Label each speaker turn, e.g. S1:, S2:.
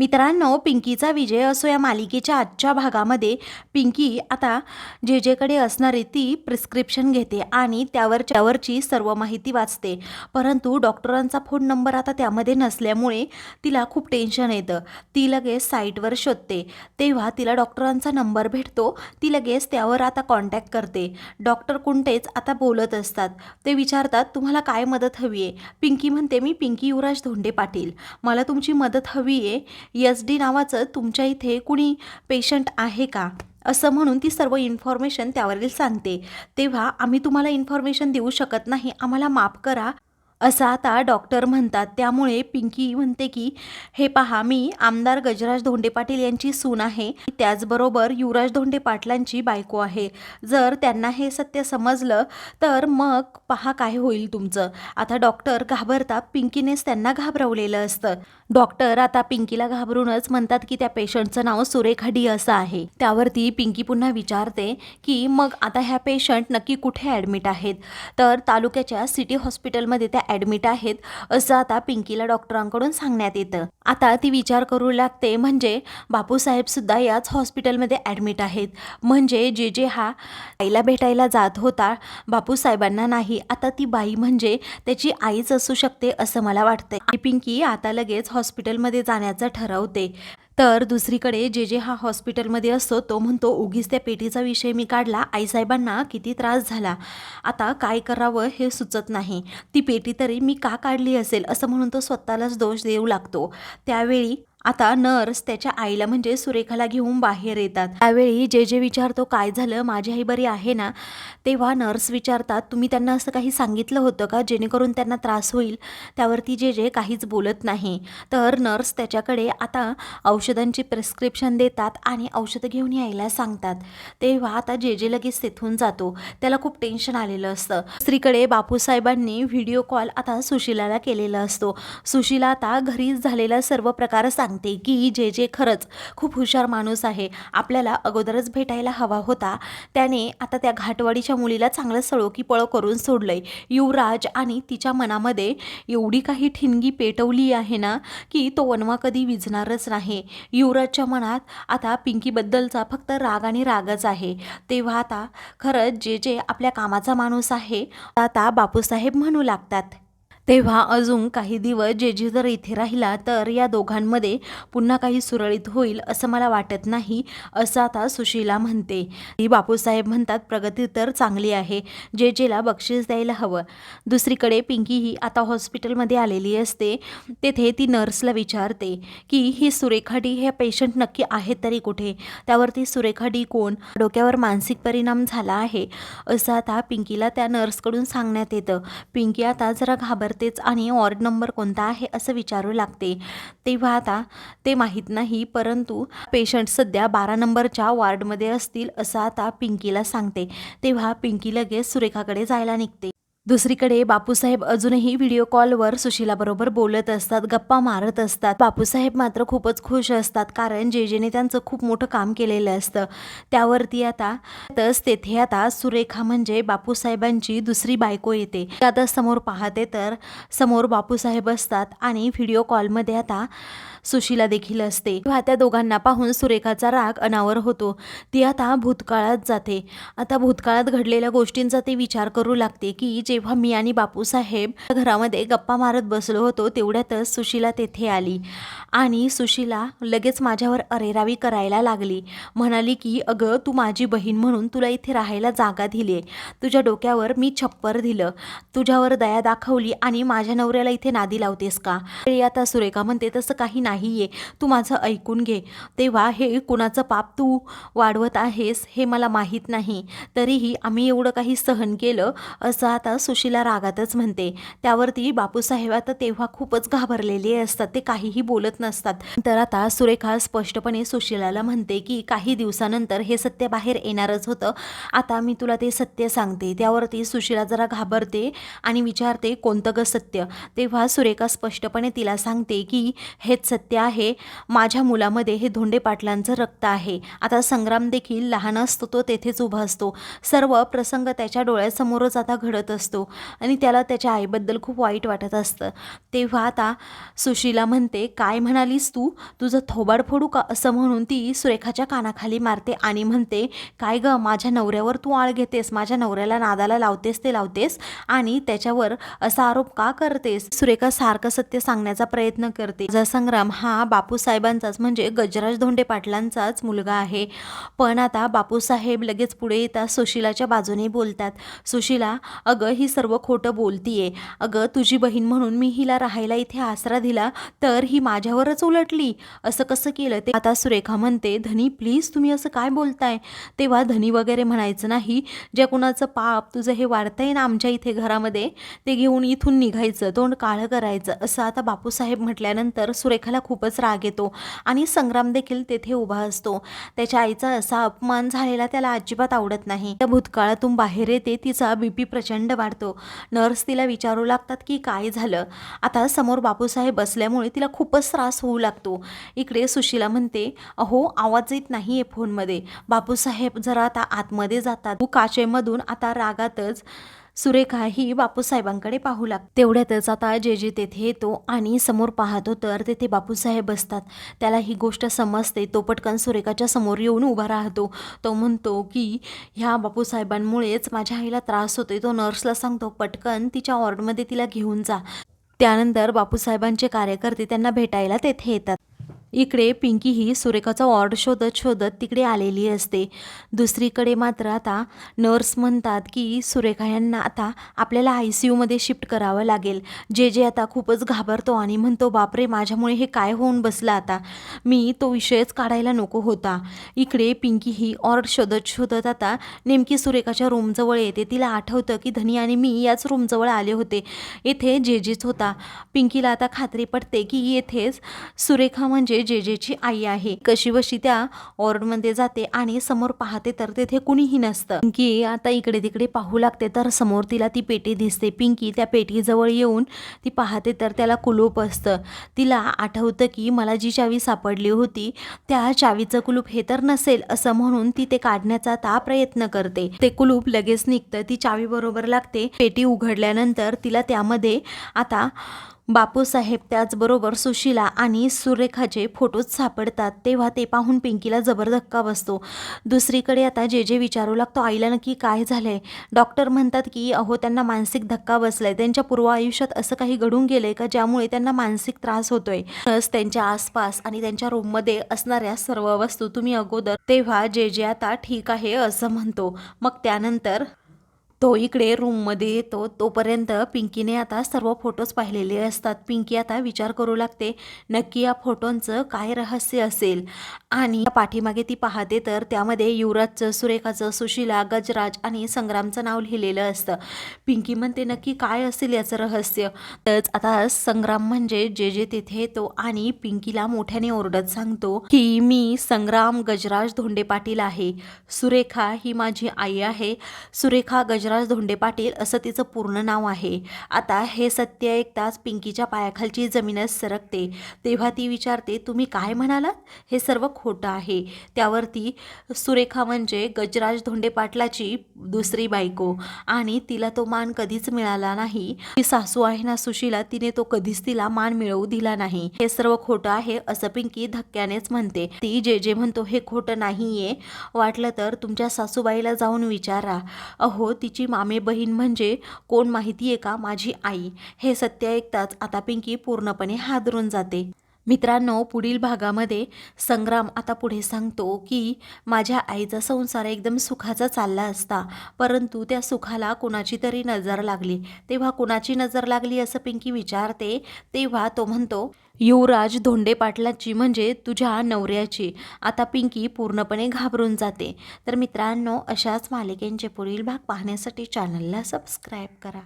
S1: मित्रांनो पिंकीचा विजय असो या मालिकेच्या आजच्या भागामध्ये पिंकी आता जे जेकडे असणारी ती प्रिस्क्रिप्शन घेते आणि त्यावर त्यावरची सर्व माहिती वाचते. परंतु डॉक्टरांचा फोन नंबर आता त्यामध्ये नसल्यामुळे तिला खूप टेन्शन येतं. ती लगेच साईटवर शोधते. तेव्हा तिला डॉक्टरांचा नंबर भेटतो. ती लगेच त्यावर आता कॉन्टॅक्ट करते. डॉक्टर कोणतेच आता बोलत असतात. ते विचारतात तुम्हाला काय मदत हवी आहे? पिंकी म्हणते मी पिंकी युवराज धोंडे पाटील. मला तुमची मदत हवी आहे एस डी नावाचं तुमच्या इथे कुणी पेशंट आहे का? असं म्हणून ती सर्व इन्फॉर्मेशन त्यावरील सांगते. तेव्हा आम्ही तुम्हाला इन्फॉर्मेशन देऊ शकत नाही. आम्हाला माफ करा. असं आता डॉक्टर म्हणतात. त्यामुळे पिंकी म्हणते की हे पहा मी आमदार गजराज धोंडे पाटील यांची सून आहे. त्याचबरोबर युवराज धोंडे पाटलांची बायको आहे. जर त्यांना हे सत्य समजलं तर मग पहा काय होईल तुमचं. आता डॉक्टर घाबरतात. पिंकीनेच त्यांना घाबरवलेलं असतं. डॉक्टर आता पिंकीला घाबरूनच म्हणतात की त्या पेशंटचं नाव सुरेखा डी असं आहे. त्यावरती पिंकी पुन्हा विचारते की मग आता ह्या पेशंट नक्की कुठे ॲडमिट आहेत? तर तालुक्याच्या सिटी हॉस्पिटलमध्ये त्या ॲडमिट आहेत असं आता पिंकीला डॉक्टरांकडून सांगण्यात येतं. आता ती विचार करू लागते म्हणजे बापूसाहेबसुद्धा याच हॉस्पिटलमध्ये ॲडमिट आहेत. म्हणजे जे जे हा आईला भेटायला जात होता बापूसाहेबांना नाही आता ती बाई म्हणजे त्याची आईच असू शकते असं मला वाटतंय. पिंकी आता लगेच हॉस्पिटलमध्ये जाण्याचं ठरवते. तर दुसरीकडे जे जे हा हॉस्पिटलमध्ये असतो तो म्हणतो उगीच त्या पेटीचा विषय मी काढला आईसाहेबांना किती त्रास झाला. आता काय करावं हे सुचत नाही. ती पेटी तरी मी का काढली असेल? असं म्हणून तो स्वतःलाच दोष देऊ लागतो. त्यावेळी आता नर्स त्याच्या आईला म्हणजे सुरेखाला घेऊन बाहेर येतात. त्यावेळी जे जे विचारतो काय झालं? माझी आई बरी आहे ना? तेव्हा नर्स विचारतात तुम्ही त्यांना असं काही सांगितलं होतं का? जेणेकरून त्यांना त्रास होईल? त्यावरती जे जे काहीच बोलत नाही. तर नर्स त्याच्याकडे आता औषधांची प्रिस्क्रिप्शन देतात आणि औषधं घेऊन यायला सांगतात. तेव्हा आता जे जे लगेच तिथून जातो. त्याला खूप टेन्शन आलेलं असतं. दुसरीकडे बापूसाहेबांनी व्हिडिओ कॉल आता सुशिलाला केलेला असतो. सुशिला आता घरीच झालेला सर्व प्रकार सांगते की जे जे खरंच खूप हुशार माणूस आहे आपल्याला अगोदरच भेटायला हवा होता. त्याने आता त्या घाटवाडीच्या मुलीला चांगलं सळोकी पळो करून सोडलंय. युवराज आणि तिच्या मनामध्ये एवढी काही ठिणगी पेटवली आहे ना की तो वनवा कधी विझणारच नाही. युवराजच्या मनात आता पिंकीबद्दलचा फक्त राग आणि रागच आहे. तेव्हा आता खरंच जे जे आपल्या कामाचा माणूस आहे आता बापूसाहेब म्हणू लागतात. तेव्हा अजून काही दिवस जे जे जर इथे राहिला तर या दोघांमध्ये पुन्हा काही सुरळीत होईल असं मला वाटत नाही असं आता सुशीला म्हणते. ती बापूसाहेब म्हणतात प्रगती तर चांगली आहे. जे जेला बक्षीस द्यायला हवं. दुसरीकडे पिंकी ही आता हॉस्पिटलमध्ये आलेली असते. तेथे ती नर्सला विचारते की ही सुरेखाडी हे पेशंट नक्की आहेत तरी कुठे? त्यावरती सुरेखाडी कोण? डोक्यावर मानसिक परिणाम झाला आहे. असं आता पिंकीला त्या नर्सकडून सांगण्यात येतं. पिंकी आता जरा करतेच आणि वॉर्ड नंबर कोणता आहे असं विचारू लागते. तेव्हा आता ते माहीत नाही परंतु पेशंट सध्या बारा नंबरच्या वॉर्डमध्ये असतील असं आता पिंकीला सांगते. तेव्हा पिंकी लगेच सुरेखाकडे जायला निघते. दुसरीकडे बापूसाहेब अजूनही व्हिडिओ कॉलवर सुशीलाबरोबर बोलत असतात गप्पा मारत असतात. बापूसाहेब मात्र खूपच खुश असतात कारण जे जेने त्यांचं खूप मोठं काम केलेलं असतं. त्यावरती आता तस तेथे आता सुरेखा म्हणजे बापूसाहेबांची दुसरी बायको येते. आता समोर पाहते तर समोर बापूसाहेब असतात आणि व्हिडिओ कॉलमध्ये आता सुशीला देखील असते. तेव्हा त्या दोघांना पाहून सुरेखाचा राग अनावर होतो. ती आता भूतकाळात जाते. आता भूतकाळात घडलेल्या गोष्टींचा ती विचार करू लागते की जेव्हा मी आणि बापूसाहेब घरामध्ये गप्पा मारत बसलो होतो तेवढ्यातच सुशीला तेथे आली. आणि सुशीला लगेच माझ्यावर अरेरावी करायला लागली. म्हणाली की अगं तू माझी बहीण म्हणून तुला इथे राहायला जागा दिली आहे तुझ्या डोक्यावर मी छप्पर दिलं. तुझ्यावर दया दाखवली आणि माझ्या नवऱ्याला इथे नादी लावतेस का? आता सुरेखा म्हणते तसं काही नाही आहे तू माझं ऐकून घे. तेव्हा हे कुणाचं पाप तू वाढवत आहेस हे मला माहीत नाही. तरीही आम्ही एवढं काही सहन केलं असं आता सुशीला रागातच म्हणते. त्यावरती बापूसाहेब आता तेव्हा खूपच घाबरलेले असतात ते काहीही बोलत नसतात. तर आता सुरेखा स्पष्टपणे सुशीलाला म्हणते की काही दिवसानंतर हे सत्य बाहेर येणारच होतं. आता मी तुला ते सत्य सांगते. त्यावरती सुशीला जरा घाबरते आणि विचारते कोणतं ग सत्य? तेव्हा सुरेखा स्पष्टपणे तिला सांगते की हेच सत्य आहे. माझ्या मुलामध्ये हे धोंडे पाटलांचं रक्त आहे. आता संग्राम देखील लहान असतो तो तेथेच उभा असतो. सर्व प्रसंग त्याच्या डोळ्यासमोरच आता घडत असतो. असतो. आणि त्याला त्याच्या आईबद्दल खूप वाईट वाटत असतं. तेव्हा आता सुशीला म्हणते काय म्हणालीस तू? तुझं थोबाड फोडू का? असं म्हणून ती सुरेखाच्या कानाखाली मारते आणि म्हणते काय ग माझ्या नवऱ्यावर तू आळ घेतेस? माझ्या नवऱ्याला नादाला लावतेस ते लावतेस? आणि त्याच्यावर असा आरोप का करतेस? सुरेखा सारखं सत्य सांगण्याचा प्रयत्न करते. माझा संग्राम हा बापूसाहेबांचाच म्हणजे गजराज धोंडे पाटलांचाच मुलगा आहे. पण आता बापूसाहेब लगेच पुढे येतात सुशीलाच्या बाजूने बोलतात. सुशीला अगं ही सर्व खोटं बोलतीये. अगं तुझी बहीण म्हणून मी हिला राहायला इथे आसरा दिला तर ही माझ्यावरच उलटली. असं कसं केलं ते? आता सुरेखा म्हणते धनी प्लीज तुम्ही असं काय बोलताय? तेव्हा धनी वगैरे म्हणायचं नाही ज्या कुणाचं पाप तुझं हे वाढतंय ना आमच्या इथे घरामध्ये ते घेऊन इथून निघायचं तोंड काळं करायचं. असं आता बापूसाहेब म्हटल्यानंतर सुरेखाला खूपच राग येतो आणि संग्राम देखील तेथे उभा असतो. त्याच्या आईचा असा अपमान झालेला त्याला अजिबात आवडत नाही. त्या भूतकाळातून बाहेर येते तिचा बीपी प्रचंड काढतो नर्स तिला विचारू लागतात की काय झालं? आता समोर बापूसाहेब बसल्यामुळे तिला खूपच त्रास होऊ लागतो. इकडे सुशीला म्हणते अहो आवाज येत नाही आहे फोनमध्ये. बापूसाहेब जरा आता आतमध्ये जातात. काचेमधून आता रागातच सुरेखा ही बापूसाहेबांकडे पाहू लागते तेवढ्यातच आता जे जे तेथे येतो आणि समोर पाहतो तर तेथे बापूसाहेब बसतात. त्याला ही गोष्ट समजते. तो पटकन सुरेखाच्या समोर येऊन उभा राहतो. तो म्हणतो की ह्या बापूसाहेबांमुळेच माझ्या आईला त्रास होतोय. तो नर्सला सांगतो पटकन तिच्या वॉर्डमध्ये तिला घेऊन जा. त्यानंतर बापूसाहेबांचे कार्यकर्ते त्यांना भेटायला तेथे येतात. इकडे पिंकी ही सुरेखाचा वॉर्ड शोधत शोधत तिकडे आलेली असते. दुसरीकडे मात्र आता नर्स म्हणतात की सुरेखा यांना आता आपल्याला आय सी यूमध्ये शिफ्ट करावं लागेल. जे जे आता खूपच घाबरतो आणि म्हणतो बापरे माझ्यामुळे हे काय होऊन बसलं आता? मी तो विषयच काढायला नको होता. इकडे पिंकी ही ऑर्ड शोधत शोधत आता नेमकी सुरेखाच्या रूमजवळ येते. तिला आठवतं की धनी आणि मी याच रूमजवळ आले होते. येथे जे जेच होता. पिंकीला आता खात्री पडते की येथेच सुरेखा म्हणजे जे जेची आई आहे. कशी बशी त्या ऑर्डमध्ये जाते आणि समोर पाहते तर तेथे कुणीही नसतं. पिंकी आता इकडे तिकडे पाहू लागते तर समोर तिला ती पेटी दिसते. पिंकी त्या पेटीजवळ येऊन ती पाहते तर त्याला कुलूप असतं. तिला आठवतं की मला जी चावी सापडली होती त्या चावीचं कुलूप हे तर नसेल असं म्हणून ती ते काढण्याचा आता प्रयत्न करते. ते कुलूप लगेच निघतं. ती चावी बरोबर लागते. पेटी उघडल्यानंतर तिला त्यामध्ये आता बापूसाहेब त्याचबरोबर सुशीला आणि सुरेखाचे फोटोज सापडतात. तेव्हा ते पाहून पिंकीला जबर धक्का बसतो. दुसरीकडे आता जे जे विचारू लागतो आईला नक्की काय झालंय? डॉक्टर म्हणतात की अहो त्यांना मानसिक धक्का बसलाय. त्यांच्या पूर्व आयुष्यात असं काही घडून गेलंय का ज्यामुळे त्यांना मानसिक त्रास होतोय? प्लस त्यांच्या आसपास आणि त्यांच्या रूममध्ये असणाऱ्या सर्व वस्तू तुम्ही अगोदर तेव्हा जे जे आता ठीक आहे असं म्हणतो. मग त्यानंतर तो इकडे रूममध्ये येतो. तोपर्यंत पिंकीने आता सर्व फोटोज पाहिलेले असतात. पिंकी आता विचार करू लागते नक्की या फोटोंचं काय रहस्य असेल? आणि पाठीमागे ती पाहते तर त्यामध्ये युवराजचं सुरेखाचं सुशीला गजराज आणि संग्रामचं नाव लिहिलेलं असतं. पिंकी म्हणते नक्की काय असेल याचं रहस्य? तरच आता संग्राम म्हणजे जे जे तिथे येतो आणि पिंकीला मोठ्याने ओरडत सांगतो की मी संग्राम गजराज धोंडे पाटील आहे. सुरेखा ही माझी आई आहे. सुरेखा गजराज धोंडे पाटील असं तिचं पूर्ण नाव आहे. आता हे सत्य ऐकताच पिंकीच्या पायाखालची जमीनच सरकते. तेव्हा ती विचारते तुम्ही काय म्हणालात? हे सर्व खोटं आहे. त्यावरती सुरेखा म्हणजे गजराज धोंडे पाटलाची दुसरी बायको. आणि तिला तो मान कधीच मिळाला नाही. ती सासू आहे ना सुशीला तिने तो कधीच तिला मान मिळवू दिला नाही. हे सर्व खोटं आहे असं पिंकी धक्क्यानेच म्हणते. ती जे जे म्हणतो हे खोटं नाहीये. वाटलं तर तुमच्या सासूबाईला जाऊन विचारा. अहो तिची मामे बहीण म्हणजे कोण माहिती आहे का? माझी आई. हे सत्य ऐकताच आता पिंकी पूर्णपणे हादरून जाते. मित्रांनो पुढील भागामध्ये संग्राम आता पुढे सांगतो की माझ्या आईचा संसार एकदम सुखाचा चालला असता परंतु त्या सुखाला कुणाची तरी नजर लागली. तेव्हा कुणाची नजर लागली असं पिंकी विचारते तेव्हा तो म्हणतो युवराज धोंडे पाटलाची म्हणजे तुझ्या नवऱ्याची. आता पिंकी पूर्णपणे घाबरून जाते. तर मित्रांनो अशाच मालिकेंचे पुढील भाग पाहण्यासाठी चॅनलला सबस्क्राईब करा.